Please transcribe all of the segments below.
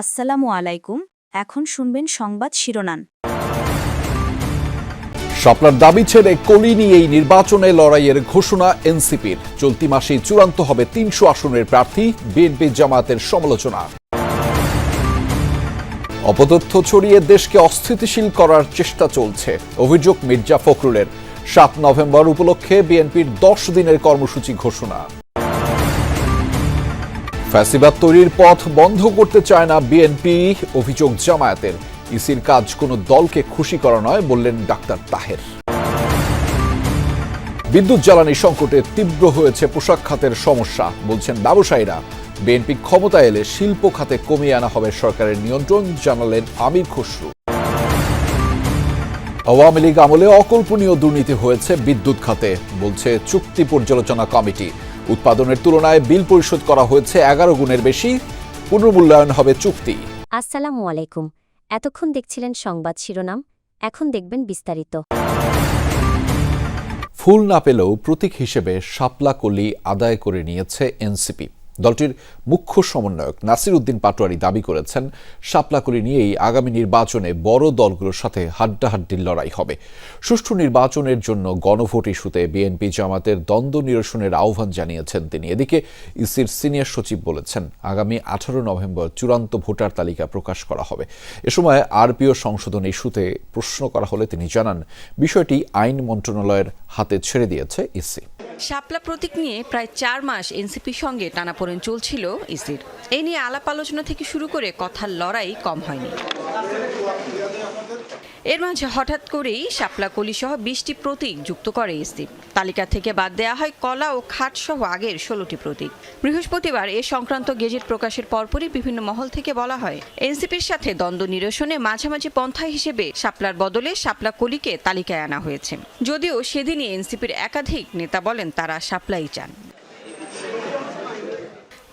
আসসালামু আলাইকুম, এখন শুনবেন সংবাদ শিরোনাম। শাপলার দাবি ছেড়ে কলি নিয়েই নির্বাচনে লড়াইয়ের ঘোষণা এনসিপির। চলতি মাসেই চূড়ান্ত হবে তিনশো আসনের প্রার্থী, বিএনপি জামাতের সমালোচনা। অপতথ্য ছড়িয়ে দেশকে অস্থিতিশীল করার চেষ্টা চলছে, অভিযোগ মির্জা ফখরুলের। সাত নভেম্বর উপলক্ষে বিএনপির দশ দিনের কর্মসূচি ঘোষণা। ফ্যাসিবাদ তৈরির পথ বন্ধ করতে চায় না বিএনপি, অভিযোগ জামায়াতের। ইসির কাজ কোনো দলকে খুশি করা নয়, বললেন ডাক্তার তাহের। বিদ্যুৎ জ্বালানি সংকটে তীব্র হয়েছে পোশাক খাতের সমস্যা, বলছেন ব্যবসায়ীরা। বিএনপি ক্ষমতা এলে শিল্প খাতে কমিয়ে আনা হবে সরকারের নিয়ন্ত্রণ, জানালেন আমির খসরু। আওয়ামী লীগ আমলে অকল্পনীয় দুর্নীতি হয়েছে বিদ্যুৎ খাতে, বলছে চুক্তি পর্যালোচনা কমিটি। উৎপাদনের তুলনায় বিল পরিশোধ করা হয়েছে এগারো গুণের বেশি। পুনর্মূল্যায়ন হবে চুক্তি। আসসালামু আলাইকুম। এতক্ষণ দেখছিলেন সংবাদ শিরোনাম। এখন দেখবেন বিস্তারিত। ফুল না পেলেও প্রতীক হিসেবে শাপলা কলি আদায় করে নিয়েছে এনসিপি। দলটির মুখ্য সমন্বয়ক নাসির উদ্দিন পাটোয়ারি দাবি করেছেন, শাপলাকলি নিয়েই আগামী নির্বাচনে বড় দলগুলোর সাথে হাড্ডাহাড্ডির লড়াই হবে। সুষ্ঠু নির্বাচনের জন্য গণভোট ইস্যুতে বিএনপি জামাতের দ্বন্দ্ব নিরসনের আহ্বান জানিয়েছেন তিনি। এদিকে ইসির সিনিয়র সচিব বলেছেন, আগামী আঠারো নভেম্বর চূড়ান্ত ভোটার তালিকা প্রকাশ করা হবে। এ সময় আরপিও সংশোধন ইস্যুতে প্রশ্ন করা হলে তিনি জানান, বিষয়টি আইন মন্ত্রণালয়ের হাতে ছেড়ে দিয়েছে ইসি। শাপলা প্রতীক নিয়ে প্রায় চার মাস এনসিপির সঙ্গে টানাপোড়েন চলছিল ইসির। এ নিয়ে আলাপ আলোচনা থেকে শুরু করে কথার লড়াই কম হয়নি। এর মাঝে হঠাৎ করেই শাপলা কলি সহ বিশটি প্রতীক যুক্ত করে ইসি তালিকা থেকে বাদ দেওয়া হয় কলা ও খাট সহ আগের ষোলোটি প্রতীক। বৃহস্পতিবার এ সংক্রান্ত গেজেট প্রকাশের পরপরই বিভিন্ন মহল থেকে বলা হয়। এনসিপির সাথে দ্বন্দ্ব নিরসনে মাঝামাঝি পন্থা হিসেবে শাপলার বদলে শাপলা কলিকে তালিকায় আনা হয়েছে। যদিও সেদিনই এনসিপির একাধিক নেতা বলেন তারা শাপলাই চান।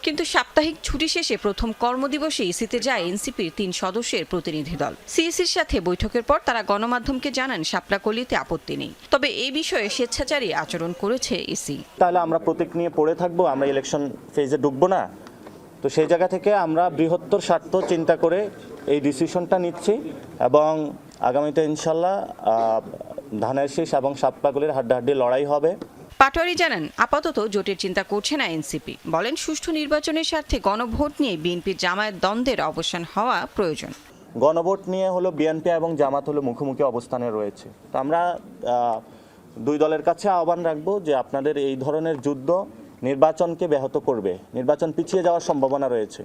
কিন্তু সাপ্তাহিক ছুটি শেষে প্রথম কর্মদিবসে ইসিতে যায় এনসিপির তিন সদস্যের প্রতিনিধি দল। সিইসির সাথে বৈঠকের পর তারা গণমাধ্যমকে জানান, শাপলাকলিতে আপত্তি নেই। তবে এই বিষয়ে স্বেচ্ছাচারী আচরণ করেছে ইসি। তাহলে আমরা প্রতীক নিয়ে পড়ে থাকব, আমরা ইলেকশন ফেজে ঢুকবো না? তো সেই জায়গা থেকে আমরা বৃহত্তর স্বার্থ চিন্তা করে এই ডিসিশনটা নিচ্ছি এবং আগামীতে ইনশাল্লাহ ধানের শীষ এবং সাপলাগুলির হাড্ডাহাড্ডি লড়াই হবে। পাটোয়ারি জানান, আপাতত জোটের চিন্তা করছে না এনসিপি। বলেন, সুষ্ঠু নির্বাচনের স্বার্থে গণভোট নিয়ে বিএনপির জামায়াত দ্বন্দ্বের অবসান হওয়া প্রয়োজন। গণভোট নিয়ে হলো বিএনপি এবং জামাত হলো মুখোমুখি অবস্থানে রয়েছে। তো আমরা দুই দলের কাছে আহ্বান রাখব যে আপনাদের এই ধরনের যুদ্ধ নির্বাচনকে ব্যাহত করবে। নির্বাচন পিছিয়ে যাওয়ার সম্ভাবনা রয়েছে।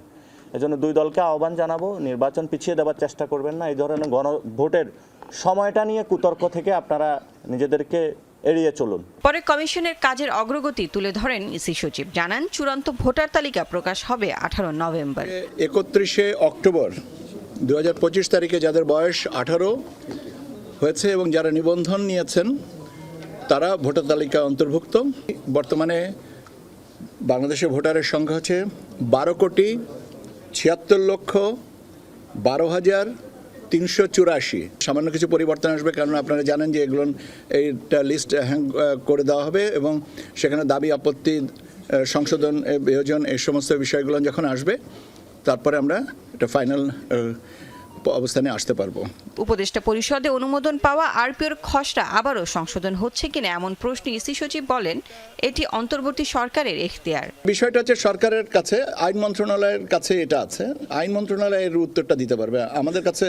এজন্য দুই দলকে আহ্বান জানাব, নির্বাচন পিছিয়ে দেওয়ার চেষ্টা করবেন না। এই ধরনের গণভোটের সময়টা নিয়ে কুতর্ক থেকে আপনারা নিজেদেরকে এড়িয়ে চলুন। পরে কমিশনের কাজের অগ্রগতি তুলে ধরেন ইসি সচিব। জানান চূড়ান্ত ভোটার তালিকা প্রকাশ হবে আঠারো নভেম্বর। একত্রিশে অক্টোবর দু হাজার পঁচিশ তারিখে যাদের বয়স আঠারো হয়েছে এবং যারা নিবন্ধন নিয়েছেন তারা ভোটার তালিকায় অন্তর্ভুক্ত। বর্তমানে বাংলাদেশে ভোটারের সংখ্যা হচ্ছে বারো কোটি ছিয়াত্তর লক্ষ বারো হাজার তিনশো চুরাশি। সামান্য কিছু পরিবর্তন আসবে কারণ আপনারা জানেন যে এগুলো এইটা লিস্ট হ্যাং করে দেওয়া হবে এবং সেখানে দাবি আপত্তি সংশোধন বিয়োজন এই সমস্ত বিষয়গুলো যখন আসবে, তারপরে আমরা এটা ফাইনাল অবস্থানে আসতে পারব। উপদেষ্টা পরিষদে অনুমোদন পাওয়া আরপিওর খসড়া আবারও সংশোধন হচ্ছে কিনা এমন প্রশ্নে ইসি সচিব বলেন এটি অন্তর্বর্তী সরকারের এখতিয়ার। বিষয়টা হচ্ছে সরকারের কাছে আইন মন্ত্রণালয়ের কাছে এটা আছে। আইন মন্ত্রণালয় এর উত্তরটা দিতে পারবে। আমাদের কাছে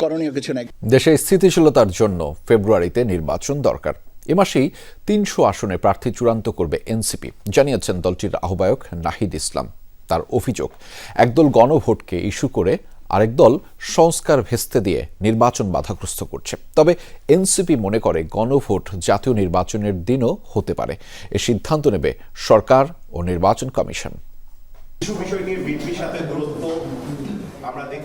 করণীয় কিছু নেই। দেশে স্থিতিশীলতার জন্য ফেব্রুয়ারিতে নির্বাচন দরকার। এ মাসেই তিনশো আসনে প্রার্থী চূড়ান্ত করবে এনসিপি জানিয়েছেন দলটির আহ্বায়ক নাহিদ ইসলাম। তার অভিযোগ একদল গণভোটকে ইস্যু করে আরেক দল সংস্কার ভেস্তে দিয়ে নির্বাচন বাধাগ্রস্ত করছে। তবে এনসিপি মনে করে গণভোট জাতীয় নির্বাচনের দিনও হতে পারে। এ সিদ্ধান্ত নেবে সরকার ও নির্বাচন কমিশন।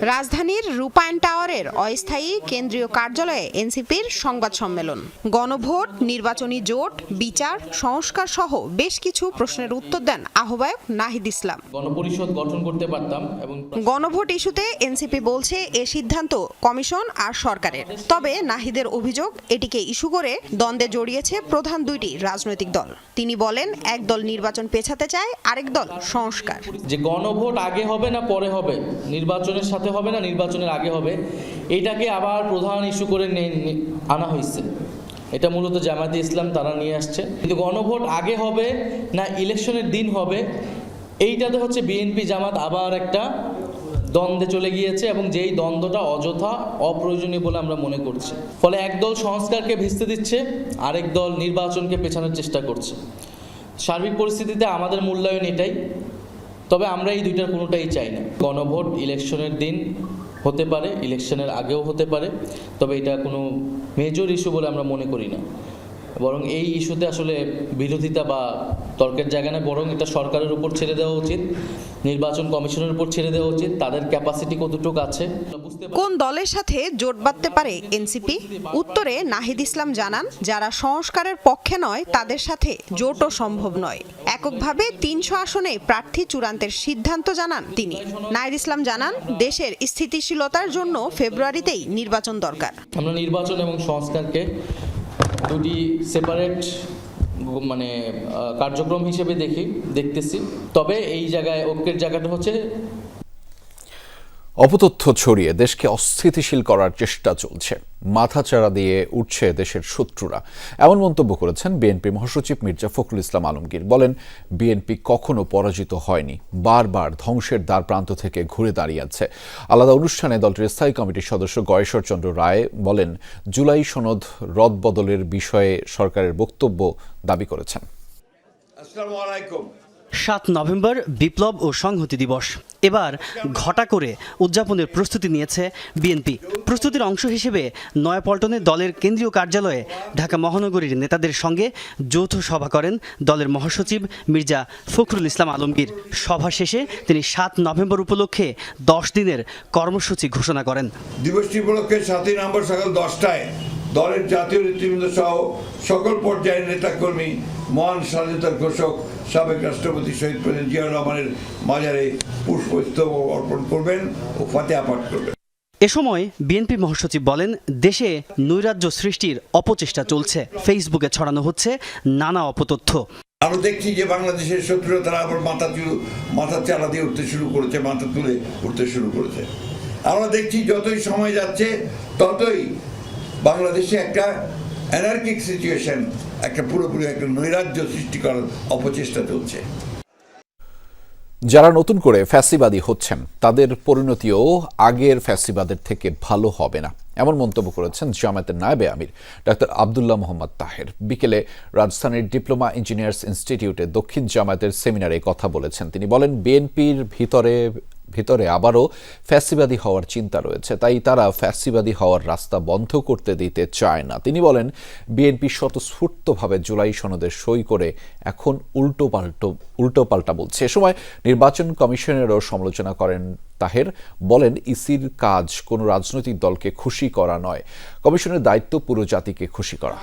রাজধানীর রূপায়ণ টাওয়ারের অস্থায়ী কেন্দ্রীয় কার্যালয়ে এনসিপির সংবাদ সম্মেলন। গণভোট নির্বাচনী জোট বিচার সংস্কার সহ বেশ কিছু প্রশ্নের উত্তর দেন আহ্বায়ক নাহিদ ইসলাম। গণপরিষদ গঠন করতে পারতাম এবং গণভোট ইস্যুতে এনসিপি বলছে এ সিদ্ধান্ত কমিশন আর সরকারের। তবে নাহিদের অভিযোগ এটিকে ইস্যু করে দ্বন্দ্বে জড়িয়েছে প্রধান দুইটি রাজনৈতিক দল। তিনি বলেন এক দল নির্বাচন পেছাতে চায় আরেক দল সংস্কার। যে গণভোট আগে হবে না পরে হবে নির্বাচনের সাথে হবে না, নির্বাচনের আগে হবে। এটাকে আবার প্রধান ইস্যু করে আনা হয়েছে। এটা মূলত জামায়াতে ইসলাম, তারা নিয়ে আসছে। কিন্তু গণভোট আগে হবে না ইলেকশনের দিন হবে, এইটাতে হচ্ছে বিএনপি জামাত আবার একটা দ্বন্দ্বে চলে গিয়েছে এবং যেই দ্বন্দ্বটা অযথা অপ্রয়োজনীয় বলে আমরা মনে করছি। ফলে একদল সংস্কারকে ভেস্তে দিচ্ছে, আরেক দল নির্বাচনকে পেছানোর চেষ্টা করছে। সার্বিক পরিস্থিতিতে আমাদের মূল্যায়ন এটাই। তবে আমরা এই দুইটার কোনোটাই চাই না। গণভোট ইলেকশনের দিন হতে পারে, ইলেকশনের আগেও হতে পারে, তবে এটা কোনো মেজর ইস্যু বলে আমরা মনে করি না। বরং এই ইস্যুতে আসলে বিরোধিতা বা তর্কের জায়গা না বরং এটা সরকারের উপর ছেড়ে দেওয়া উচিত নির্বাচন কমিশনের উপর ছেড়ে দেওয়া উচিত তাদের ক্যাপাসিটি কতটুকু আছে কোন দলের সাথে জোট বাঁধতে পারে এনসিপি উত্তরে নাহিদ ইসলাম জানান যারা সংস্কারের পক্ষে নয় তাদের সাথে জোটও সম্ভব নয়। এককভাবে তিনশো আসনে প্রার্থী চূড়ান্তের সিদ্ধান্ত জানান তিনি। নাহিদ ইসলাম জানান দেশের স্থিতিশীলতার জন্য ফেব্রুয়ারিতেই নির্বাচন দরকার। আমরা নির্বাচন এবং সংস্কারকে দুটি সেপারেট মানে কার্যক্রম হিসেবে দেখি দেখতেছি। তবে এই জায়গায় ঐক্যের জায়গাটা হচ্ছে অপতথ্য ছড়িয়ে দেশকে অস্থিতিশীল করার চেষ্টা চলছে। মাথাচাড়া দিয়ে উঠছে দেশের শত্রুরা। এমন মন্তব্য করেছেন বিএনপি মহাসচিব মির্জা ফখরুল ইসলাম আলমগীর। বলেন, বিএনপি কখনো পরাজিত হয়নি, বারবার ধ্বংসের দ্বার প্রান্ত থেকে ঘুরে দাঁড়িয়েছে আলাদা অনুষ্ঠানে দলটির স্থায়ী কমিটির সদস্য গয়েশ্বর চন্দ্র রায় বলেন, জুলাই সনদ রদবদলের বিষয়ে সরকারের বক্তব্য দাবি করেছেন। আসসালামু আলাইকুম। সাত নভেম্বর বিপ্লব ও সংহতি দিবস। এবার ঘটা করে উদযাপনের প্রস্তুতি নিয়েছে বিএনপি। প্রস্তুতির অংশ হিসেবে নয়াপল্টনে দলের কেন্দ্রীয় কার্যালয়ে ঢাকা মহানগরীর নেতাদের সঙ্গে যৌথ সভা করেন দলের মহাসচিব মির্জা ফখরুল ইসলাম আলমগীর। সভা শেষে তিনি সাত নভেম্বর উপলক্ষে দশ দিনের কর্মসূচি ঘোষণা করেন। দিবসটি উপলক্ষে সাতই নভেম্বর সকাল দশটায় দলের জাতীয় নেতৃবৃন্দ সহ সকল পর্যায়ের নেতাকর্মী, মহান স্বাধীনতার ঘোষক সাবেক রাষ্ট্রপতি শহীদ প্রেসিডেন্ট জিয়া রহমানের মাজারে পুষ্পস্তব অর্পণ করবেন ও ফাতেহা পাঠ করবেন। এ সময় বিএনপি মহাসচিব বলেন দেশে নৈরাজ্য সৃষ্টির অপচেষ্টা চলছে। ফেসবুকে ছড়ানো হচ্ছে নানা অপতথ্য। আমরা দেখছি যে বাংলাদেশের শত্রুরা তারা আবার মাথা মাথা চালা দিয়ে উঠতে শুরু করেছে মাথা তুলে উঠতে শুরু করেছে। আমরা দেখছি যতই সময় যাচ্ছে ততই বাংলাদেশে একটা অ্যানার্কিক সিচুয়েশন একটা পুরোপুরি একটা নৈরাজ্য সৃষ্টি করার অপচেষ্টা চলছে। যারা নতুন করে ফ্যাসিবাদী হচ্ছেন, তাদের পরিণতিও আগের ফ্যাসিবাদের থেকে ভালো হবে না। এমন মন্তব্য করেছেন জামায়াতের নায়েবে আমির ডাক্তার আবদুল্লাহ মোহাম্মদ তাহের। বিকেলে রাজধানীর ডিপ্লোমা ইঞ্জিনিয়ার্স ইনস্টিটিউটে দক্ষিণ জামায়াতের সেমিনারে কথা বলেছেন। তিনি বলেন, বিএনপির ভিতরে ভিতরে আবারও ফ্যাসিবাদী হওয়ার চিন্তা রয়েছে। তাই তারা ফ্যাসিবাদী হওয়ার রাস্তা বন্ধ করতে দিতে চায় না। তিনি বলেন, বিএনপি স্বতঃস্ফূর্তভাবে জুলাই সনদে সই করে এখন উল্টো পাল্টো উল্টো পাল্টা বলছে। এ সময় নির্বাচন কমিশনেরও সমালোচনা করেন তাহের। বলেন, ইসির কাজ কোনো রাজনৈতিক দলকে খুশি করা নয়। কমিশনের দায়িত্ব পুরো জাতিকে খুশি করা।